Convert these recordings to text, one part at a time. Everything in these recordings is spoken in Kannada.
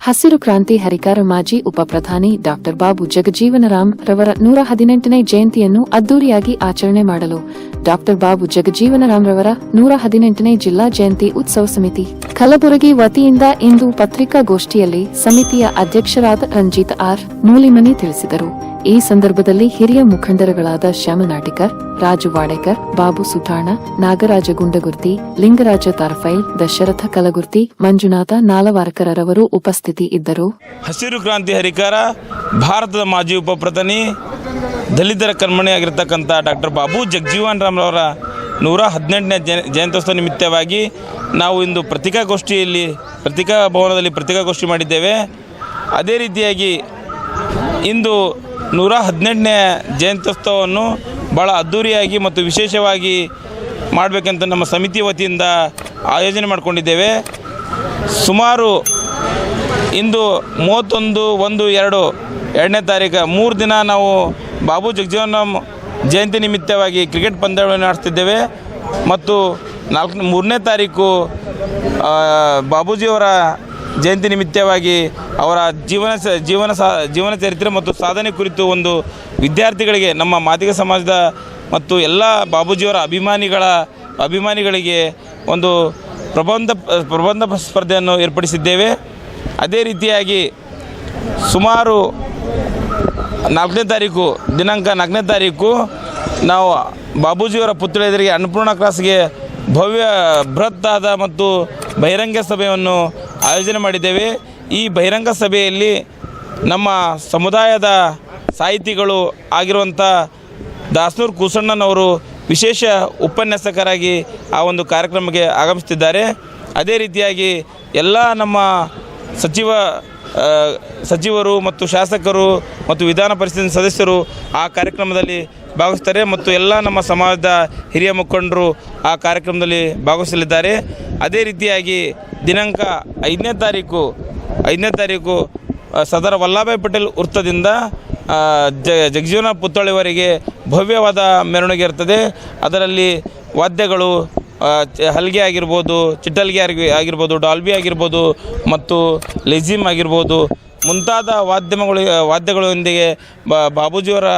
ಹಸಿರು ಕ್ರಾಂತಿ ಹರಿಕಾರ ಮಾಜಿ ಉಪಪ್ರಧಾನಿ ಡಾಕ್ಟರ್ ಬಾಬು ಜಗಜೀವನರಾಮ್ ರವರ ನೂರ ಹದಿನೆಂಟನೇ ಜಯಂತಿಯನ್ನು ಅದ್ದೂರಿಯಾಗಿ ಆಚರಣೆ ಮಾಡಲು ಡಾಕ್ಟರ್ ಬಾಬು ಜಗಜೀವನರಾಮ್ ರವರ ನೂರ ಹದಿನೆಂಟನೇ ಜಿಲ್ಲಾ ಜಯಂತಿ ಉತ್ಸವ ಸಮಿತಿ ಕಲಬುರಗಿ ವತಿಯಿಂದ ಇಂದು ಪತ್ರಿಕಾಗೋಷ್ಠಿಯಲ್ಲಿ ಸಮಿತಿಯ ಅಧ್ಯಕ್ಷರಾದ ರಂಜಿತ್ ಆರ್ ಮೂಲಿಮನಿ ತಿಳಿಸಿದರು. ಈ ಸಂದರ್ಭದಲ್ಲಿ ಹಿರಿಯ ಮುಖಂಡರುಗಳಾದ ಶ್ಯಾಮ ನಾಟಿಕರ್ ರಾಜು ವಾಡೇಕರ್, ಬಾಬು ಸುಠಾಣ ನಾಗರಾಜ ಗುಂಡಗುರ್ತಿ, ಲಿಂಗರಾಜ ತಾರಫೈಲ್, ದಶರಥ ಕಲಗುರ್ತಿ, ಮಂಜುನಾಥ ನಾಲವಾರಕರರವರು ಉಪಸ್ಥಿತಿ ಇದ್ದರು. ಹಸಿರು ಕ್ರಾಂತಿ ಹರಿಕಾರ, ಭಾರತದ ಮಾಜಿ ಉಪಪ್ರಧಾನಿ, ದಲಿತರ ಕಣ್ಮಣಿಯಾಗಿರ್ತಕ್ಕಂಥ ಡಾಕ್ಟರ್ ಬಾಬು ಜಗಜೀವನ್ ರಾಮ್ರವರ ನೂರ ಹದಿನೆಂಟನೇ ಜಯ, ಜಯಂತ್ಯೋತ್ಸವ ನಿಮಿತ್ತವಾಗಿ ನಾವು ಇಂದು ಪತ್ರಿಕಾಗೋಷ್ಠಿಯಲ್ಲಿ ಪತ್ರಿಕಾ ಭವನದಲ್ಲಿ ಪತ್ರಿಕಾಗೋಷ್ಠಿ ಮಾಡಿದ್ದೇವೆ. ಅದೇ ರೀತಿಯಾಗಿ ಇಂದು ನೂರ ಹದಿನೆಂಟನೇ ಜಯಂತ್ಯುತ್ಸವವನ್ನು ಭಾಳ ಅದ್ಧೂರಿಯಾಗಿ ಮತ್ತು ವಿಶೇಷವಾಗಿ ಮಾಡಬೇಕಂತ ನಮ್ಮ ಸಮಿತಿ ವತಿಯಿಂದ ಆಯೋಜನೆ ಮಾಡಿಕೊಂಡಿದ್ದೇವೆ. ಸುಮಾರು ಇಂದು ಮೂವತ್ತೊಂದು, ಒಂದು, ಎರಡು, ಎರಡನೇ ತಾರೀಕು ಮೂರು ದಿನ ನಾವು ಬಾಬು ಜಗಜೀವನ ಜಯಂತಿ ನಿಮಿತ್ತವಾಗಿ ಕ್ರಿಕೆಟ್ ಪಂದ್ಯಾವಳಿ ನಡೆಸ್ತಿದ್ದೇವೆ. ಮತ್ತು ನಾಲ್ಕು, ಮೂರನೇ ತಾರೀಕು ಬಾಬೂಜಿಯವರ ಜಯಂತಿ ನಿಮಿತ್ತವಾಗಿ ಅವರ ಜೀವನ ಜೀವನ ಜೀವನ ಚರಿತ್ರೆ ಮತ್ತು ಸಾಧನೆ ಕುರಿತು ಒಂದು ವಿದ್ಯಾರ್ಥಿಗಳಿಗೆ ನಮ್ಮ ಮಾದಿಗ ಸಮಾಜದ ಮತ್ತು ಎಲ್ಲ ಬಾಬೂಜಿಯವರ ಅಭಿಮಾನಿಗಳ, ಅಭಿಮಾನಿಗಳಿಗೆ ಒಂದು ಪ್ರಬಂಧ ಪ್ರಬಂಧ ಸ್ಪರ್ಧೆಯನ್ನು ಏರ್ಪಡಿಸಿದ್ದೇವೆ. ಅದೇ ರೀತಿಯಾಗಿ ಸುಮಾರು ನಾಲ್ಕನೇ ತಾರೀಕು, ದಿನಾಂಕ ನಾಲ್ಕನೇ ತಾರೀಕು ನಾವು ಬಾಬೂಜಿಯವರ ಪುತ್ಥಳಿ ಎದುರಿಗೆ ಅನ್ನಪೂರ್ಣ ಕ್ರಾಸ್ಗೆ ಭವ್ಯ, ಬೃಹತ್ತಾದ ಮತ್ತು ಬಹಿರಂಗ ಸಭೆಯನ್ನು ಆಯೋಜನೆ ಮಾಡಿದ್ದೇವೆ. ಈ ಬಹಿರಂಗ ಸಭೆಯಲ್ಲಿ ನಮ್ಮ ಸಮುದಾಯದ ಸಾಹಿತಿಗಳು ಆಗಿರುವಂಥ ದಾಸನೂರು ಕೂಸಣ್ಣನವರು ವಿಶೇಷ ಉಪನ್ಯಾಸಕರಾಗಿ ಆ ಒಂದು ಕಾರ್ಯಕ್ರಮಕ್ಕೆ ಆಗಮಿಸುತ್ತಿದ್ದಾರೆ. ಅದೇ ರೀತಿಯಾಗಿ ಎಲ್ಲ ನಮ್ಮ ಸಚಿವ ಸಚಿವರು ಮತ್ತು ಶಾಸಕರು ಮತ್ತು ವಿಧಾನ ಪರಿಷತ್ ಸದಸ್ಯರು ಆ ಕಾರ್ಯಕ್ರಮದಲ್ಲಿ ಭಾಗವಹಿಸ್ತಾರೆ ಮತ್ತು ಎಲ್ಲ ನಮ್ಮ ಸಮಾಜದ ಹಿರಿಯ ಮುಖಂಡರು ಆ ಕಾರ್ಯಕ್ರಮದಲ್ಲಿ ಭಾಗವಹಿಸಲಿದ್ದಾರೆ. ಅದೇ ರೀತಿಯಾಗಿ ದಿನಾಂಕ ಐದನೇ ತಾರೀಕು ಐದನೇ ತಾರೀಕು ಸದರ ವಲ್ಲಭಾಯ್ ಪಟೇಲ್ ವೃತ್ತದಿಂದ ಜ, ಜಗಜೀವನ ಪುತ್ಥಳಿವರೆಗೆ ಭವ್ಯವಾದ ಮೆರವಣಿಗೆ ಇರ್ತದೆ. ಅದರಲ್ಲಿ ವಾದ್ಯಗಳು ಹಲ್ಗೆ ಆಗಿರ್ಬೋದು, ಚಿಟ್ಟಲ್ಗೆ ಆಗಿ, ಆಗಿರ್ಬೋದು, ಡಾಲ್ಬಿ ಆಗಿರ್ಬೋದು ಮತ್ತು ಲೆಜಿಮ್ ಆಗಿರ್ಬೋದು, ಮುಂತಾದ ವಾದ್ಯಮಗಳು ವಾದ್ಯಗಳೊಂದಿಗೆ ಬಾಬೂಜಿಯವರ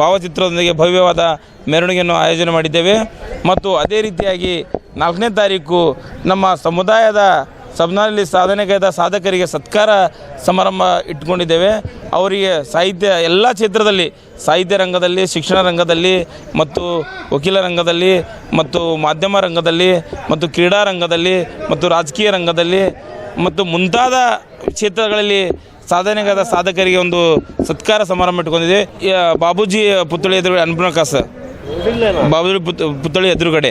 ಭಾವಚಿತ್ರದೊಂದಿಗೆ ಭವ್ಯವಾದ ಮೆರವಣಿಗೆಯನ್ನು ಆಯೋಜನೆ ಮಾಡಿದ್ದೇವೆ. ಮತ್ತು ಅದೇ ರೀತಿಯಾಗಿ ನಾಲ್ಕನೇ ತಾರೀಕು ನಮ್ಮ ಸಮುದಾಯದ ಸಬ್ನಲ್ಲಿ ಸಾಧನೆಗೈದ ಸಾಧಕರಿಗೆ ಸತ್ಕಾರ ಸಮಾರಂಭ ಇಟ್ಕೊಂಡಿದ್ದೇವೆ. ಅವರಿಗೆ ಸಾಹಿತ್ಯ ಎಲ್ಲ ಕ್ಷೇತ್ರದಲ್ಲಿ ಸಾಹಿತ್ಯ ರಂಗದಲ್ಲಿ ಶಿಕ್ಷಣ ರಂಗದಲ್ಲಿ ಮತ್ತು ವಕೀಲ ರಂಗದಲ್ಲಿ ಮತ್ತು ಮಾಧ್ಯಮ ರಂಗದಲ್ಲಿ ಮತ್ತು ಕ್ರೀಡಾ ರಂಗದಲ್ಲಿ ಮತ್ತು ರಾಜಕೀಯ ರಂಗದಲ್ಲಿ ಮತ್ತು ಮುಂತಾದ ಕ್ಷೇತ್ರಗಳಲ್ಲಿ ಸಾಧನೆಗಾದ ಸಾಧಕರಿಗೆ ಒಂದು ಸತ್ಕಾರ ಸಮಾರಂಭ ಇಟ್ಕೊಂಡಿದೆ ಬಾಬೂಜಿ ಪುತ್ಥಳಿ ಎದುರು ಅನ್ಪ್ರಕಾಶ ಬಾಬೂಜಿ ಪುತ್ ಪುತ್ಥಳಿ ಎದುರುಗಡೆ.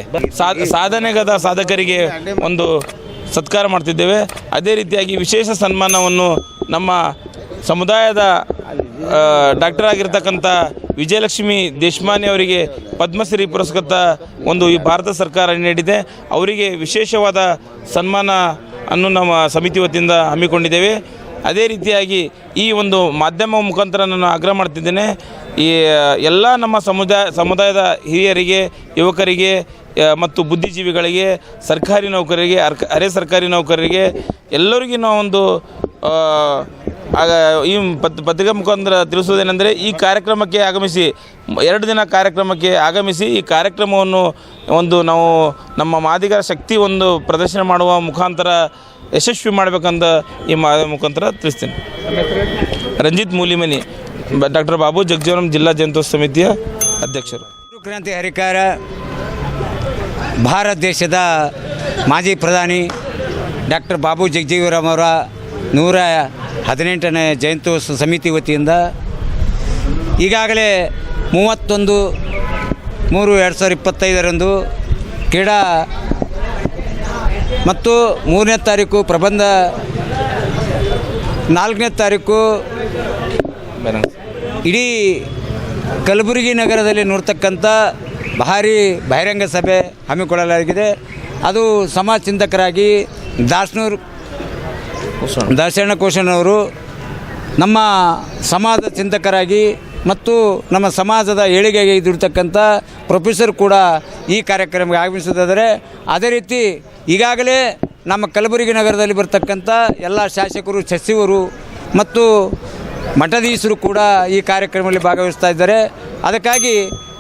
ಸಾಧನೆಗಾದ ಸಾಧಕರಿಗೆ ಒಂದು ಸತ್ಕಾರ ಮಾಡ್ತಿದ್ದೇವೆ. ಅದೇ ರೀತಿಯಾಗಿ ವಿಶೇಷ ಸನ್ಮಾನವನ್ನು ನಮ್ಮ ಸಮುದಾಯದ ಡಾಕ್ಟರ್ ಆಗಿರ್ತಕ್ಕಂಥ ವಿಜಯಲಕ್ಷ್ಮಿ ದೇಶಮಾನಿ ಅವರಿಗೆ ಪದ್ಮಶ್ರೀ ಪುರಸ್ಕೃತ ಒಂದು ಈ ಭಾರತ ಸರ್ಕಾರ ನೀಡಿದೆ. ಅವರಿಗೆ ವಿಶೇಷವಾದ ಸನ್ಮಾನ ಅನ್ನು ನಮ್ಮ ಸಮಿತಿ ವತಿಯಿಂದ ಹಮ್ಮಿಕೊಂಡಿದ್ದೇವೆ. ಅದೇ ರೀತಿಯಾಗಿ ಈ ಒಂದು ಮಾಧ್ಯಮ ಮುಖಾಂತರ ನಾನು ಆಗ್ರಹ ಮಾಡ್ತಿದ್ದೇನೆ. ಈ ಎಲ್ಲ ನಮ್ಮ ಸಮುದಾಯ, ಸಮುದಾಯದ ಹಿರಿಯರಿಗೆ, ಯುವಕರಿಗೆ ಮತ್ತು ಬುದ್ಧಿಜೀವಿಗಳಿಗೆ, ಸರ್ಕಾರಿ ನೌಕರರಿಗೆ, ಅರ್ಕ, ಅರೆ ಸರ್ಕಾರಿ ನೌಕರರಿಗೆ, ಎಲ್ಲರಿಗೂ ಒಂದು ಆಗ, ಈ ಪತ್ ಪತ್ರಿಕಾ ಮುಖಾಂತರ ತಿಳಿಸೋದೇನೆಂದರೆ ಈ ಕಾರ್ಯಕ್ರಮಕ್ಕೆ ಆಗಮಿಸಿ, ಎರಡು ದಿನ ಕಾರ್ಯಕ್ರಮಕ್ಕೆ ಆಗಮಿಸಿ ಈ ಕಾರ್ಯಕ್ರಮವನ್ನು ಒಂದು ನಾವು ನಮ್ಮ ಮಾದಿಗರ ಶಕ್ತಿ ಒಂದು ಪ್ರದರ್ಶನ ಮಾಡುವ ಮುಖಾಂತರ ಯಶಸ್ವಿ ಮಾಡಬೇಕಂತ ಈ ಮಾ ಮುಖಾಂತರ ತಿಳಿಸ್ತೀನಿ. ರಂಜಿತ್ ಮೂಲಿಮನಿ. ಡಾಕ್ಟರ್ ಬಾಬು ಜಗಜೀವನಂ ಜಿಲ್ಲಾ ಜಯಂತ್ಯೋತ್ಸವ ಸಮಿತಿಯ ಅಧ್ಯಕ್ಷರು. ಕ್ರಾಂತಿ ಹರಿಕಾರ ಭಾರತ ದೇಶದ ಮಾಜಿ ಪ್ರಧಾನಿ ಡಾಕ್ಟರ್ ಬಾಬು ಜಗಜೀವರಾಮ್ ಅವರ ನೂರ ಹದಿನೆಂಟನೇ ಜಯಂತ್ಯೋತ್ಸವ ಸಮಿತಿ ವತಿಯಿಂದ ಈಗಾಗಲೇ ಮೂವತ್ತೊಂದು ಮೂರು ಎರಡು ಸಾವಿರದ ಇಪ್ಪತ್ತೈದರಂದು ಕ್ರೀಡಾ ಮತ್ತು ಮೂರನೇ ತಾರೀಕು ಪ್ರಬಂಧ ನಾಲ್ಕನೇ ತಾರೀಕು ಇಡೀ ಕಲಬುರಗಿ ನಗರದಲ್ಲಿ ನೋಡ್ತಕ್ಕಂಥ ಭಾರಿ ಬಹಿರಂಗ ಸಭೆ ಹಮ್ಮಿಕೊಳ್ಳಲಾಗಿದೆ. ಅದು ಸಮಾಜ ಚಿಂತಕರಾಗಿ ದಾಸನೂರು ದಾಸಣ್ಣ ಕೋಶನವರು ನಮ್ಮ ಸಮಾಜ ಚಿಂತಕರಾಗಿ ಮತ್ತು ನಮ್ಮ ಸಮಾಜದ ಏಳಿಗೆಗೆ ದುಡಿತಕ್ಕಂಥ ಪ್ರೊಫೆಸರ್ ಕೂಡ ಈ ಕಾರ್ಯಕ್ರಮಕ್ಕೆ ಆಗಮಿಸೋದಾದರೆ ಅದೇ ರೀತಿ ಈಗಾಗಲೇ ನಮ್ಮ ಕಲಬುರಗಿ ನಗರದಲ್ಲಿ ಬರ್ತಕ್ಕಂಥ ಎಲ್ಲ ಶಾಸಕರು, ಸಚಿವರು ಮತ್ತು ಮಠಾಧೀಶರು ಕೂಡ ಈ ಕಾರ್ಯಕ್ರಮದಲ್ಲಿ ಭಾಗವಹಿಸ್ತಾ ಇದ್ದಾರೆ. ಅದಕ್ಕಾಗಿ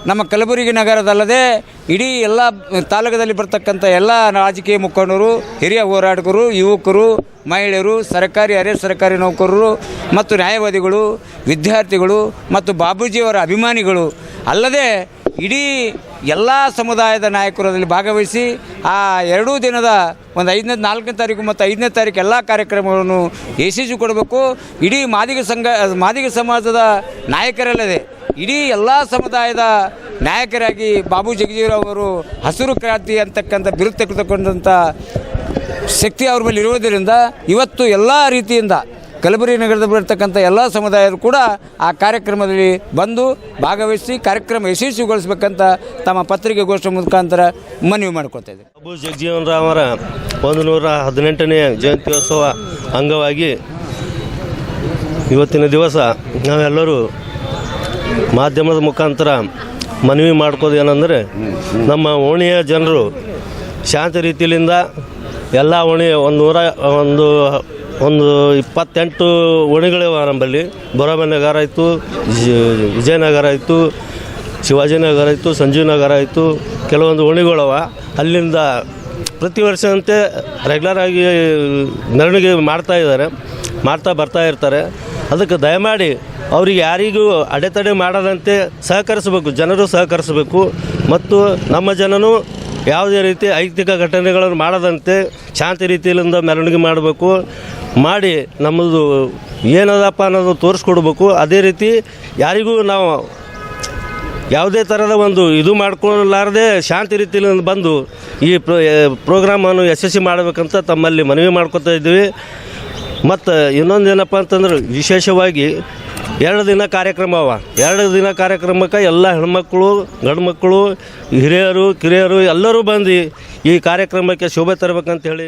ನಮ್ಮ ಕಲಬುರಗಿ ನಗರದಲ್ಲದೆ ಇಡೀ ಎಲ್ಲ ತಾಲೂಕದಲ್ಲಿ ಬರ್ತಕ್ಕಂಥ ಎಲ್ಲ ರಾಜಕೀಯ ಮುಖಂಡರು, ಹಿರಿಯ ಹೋರಾಟಗರು ಯುವಕರು, ಮಹಿಳೆಯರು, ಸರ್ಕಾರಿ, ಅರೆ ಸರ್ಕಾರಿ ನೌಕರರು ಮತ್ತು ನ್ಯಾಯವಾದಿಗಳು, ವಿದ್ಯಾರ್ಥಿಗಳು ಮತ್ತು ಬಾಬೂಜಿಯವರ ಅಭಿಮಾನಿಗಳು ಅಲ್ಲದೆ ಇಡೀ ಎಲ್ಲ ಸಮುದಾಯದ ನಾಯಕರು ಅದರಲ್ಲಿ ಭಾಗವಹಿಸಿ ಆ ಎರಡೂ ದಿನದ ಒಂದು ಐದನೇ, ನಾಲ್ಕನೇ ತಾರೀಕು ಮತ್ತು ಐದನೇ ತಾರೀಕು ಎಲ್ಲ ಕಾರ್ಯಕ್ರಮಗಳನ್ನು ಯಶಸ್ವಿ ಕೊಡಬೇಕು. ಇಡೀ ಮಾದಿಗ ಸಂಘ, ಮಾದಿಗ ಸಮಾಜದ ನಾಯಕರಲ್ಲದೆ ಇಡೀ ಎಲ್ಲ ಸಮುದಾಯದ ನಾಯಕರಾಗಿ ಬಾಬು ಜಗಜೀವರಾವ್ ಅವರು ಹಸಿರು ಕ್ರಾಂತಿ ಅಂತಕ್ಕಂಥ ಬಿರುದು ತೆಗೆದುಕೊಂಡಂಥ ಶಕ್ತಿ ಅವ್ರ ಮೇಲೆ ಇರುವುದರಿಂದ ಇವತ್ತು ಎಲ್ಲ ರೀತಿಯಿಂದ ಕಲಬುರಗಿ ನಗರದ ಬರ್ತಕ್ಕಂಥ ಎಲ್ಲ ಸಮುದಾಯರು ಕೂಡ ಆ ಕಾರ್ಯಕ್ರಮದಲ್ಲಿ ಬಂದು ಭಾಗವಹಿಸಿ ಕಾರ್ಯಕ್ರಮ ಯಶಸ್ವಿಗೊಳಿಸಬೇಕಂತ ತಮ್ಮ ಪತ್ರಿಕೆ ಗೋಷ್ಠಿ ಮುಖಾಂತರ ಮನವಿ ಮಾಡ್ಕೊತಾ ಇದ್ದಾರೆ ಬಾಬು ಜಗಜೀವನ್ ರಾಮರ ಒಂದು ನೂರ ಹದಿನೆಂಟನೇ ಜಯಂತ್ಯೋತ್ಸವ ಅಂಗವಾಗಿ ಇವತ್ತಿನ ದಿವಸ ನಾವೆಲ್ಲರೂ ಮಾಧ್ಯಮದ ಮುಖಾಂತರ ಮನವಿ ಮಾಡ್ಕೋದು ಏನಂದರೆ ನಮ್ಮ ಓಣಿಯ ಜನರು ಶಾಂತ ರೀತಿಯಿಂದ ಎಲ್ಲ ಓಣಿ ಒಂದು ನೂರ, ಒಂದು ಒಂದು ಇಪ್ಪತ್ತೆಂಟು ಓಣಿಗಳಿವೆ ನಮ್ಮಲ್ಲಿ ಬೊರಬನಗರ ಆಯಿತು ವಿಜಯನಗರ ಆಯಿತು, ಶಿವಾಜಿನಗರ ಆಯಿತು ಸಂಜೀವ್ ನಗರ ಆಯಿತು, ಕೆಲವೊಂದು ಓಣಿಗಳವ. ಅಲ್ಲಿಂದ ಪ್ರತಿ ವರ್ಷದಂತೆ ರೆಗ್ಯುಲರ್ ಆಗಿ ಮೆರವಣಿಗೆ ಮಾಡ್ತಾ ಇದ್ದಾರೆ, ಮಾಡ್ತಾ ಬರ್ತಾ ಇರ್ತಾರೆ. ಅದಕ್ಕೆ ದಯಮಾಡಿ ಅವ್ರಿಗೆ ಯಾರಿಗೂ ಅಡೆತಡೆ ಮಾಡದಂತೆ ಸಹಕರಿಸಬೇಕು, ಜನರು ಸಹಕರಿಸಬೇಕು. ಮತ್ತು ನಮ್ಮ ಜನನು ಯಾವುದೇ ರೀತಿ ಐತಿಕ ಘಟನೆಗಳನ್ನು ಮಾಡದಂತೆ ಶಾಂತಿ ರೀತಿಯಿಂದ ಮೆರವಣಿಗೆ ಮಾಡಬೇಕು. ಮಾಡಿ ನಮ್ಮದು ಏನದಪ್ಪ ಅನ್ನೋದು ತೋರಿಸ್ಕೊಡ್ಬೇಕು. ಅದೇ ರೀತಿ ಯಾರಿಗೂ ನಾವು ಯಾವುದೇ ಥರದ ಒಂದು ಇದು ಮಾಡ್ಕೊಳ್ಳಲಾರದೆ ಶಾಂತಿ ರೀತಿಯಲ್ಲಿ ಬಂದು ಈ ಪ್ರೋ ಪ್ರೋಗ್ರಾಮನ್ನು ಯಶಸ್ವಿ ಮಾಡಬೇಕಂತ ತಮ್ಮಲ್ಲಿ ಮನವಿ ಮಾಡ್ಕೊತಾ ಇದ್ದೀವಿ. ಮತ್ತು ಇನ್ನೊಂದು ಏನಪ್ಪ ಅಂತಂದ್ರೆ ವಿಶೇಷವಾಗಿ ಎರಡು ದಿನ ಕಾರ್ಯಕ್ರಮ ಅವ. ಎರಡು ದಿನ ಕಾರ್ಯಕ್ರಮಕ್ಕೆ ಎಲ್ಲ ಹೆಣ್ಮಕ್ಳು ಗಂಡು ಮಕ್ಕಳು ಹಿರಿಯರು, ಕಿರಿಯರು ಎಲ್ಲರೂ ಬಂದು ಈ ಕಾರ್ಯಕ್ರಮಕ್ಕೆ ಶೋಭೆ ತರಬೇಕಂತ ಹೇಳಿ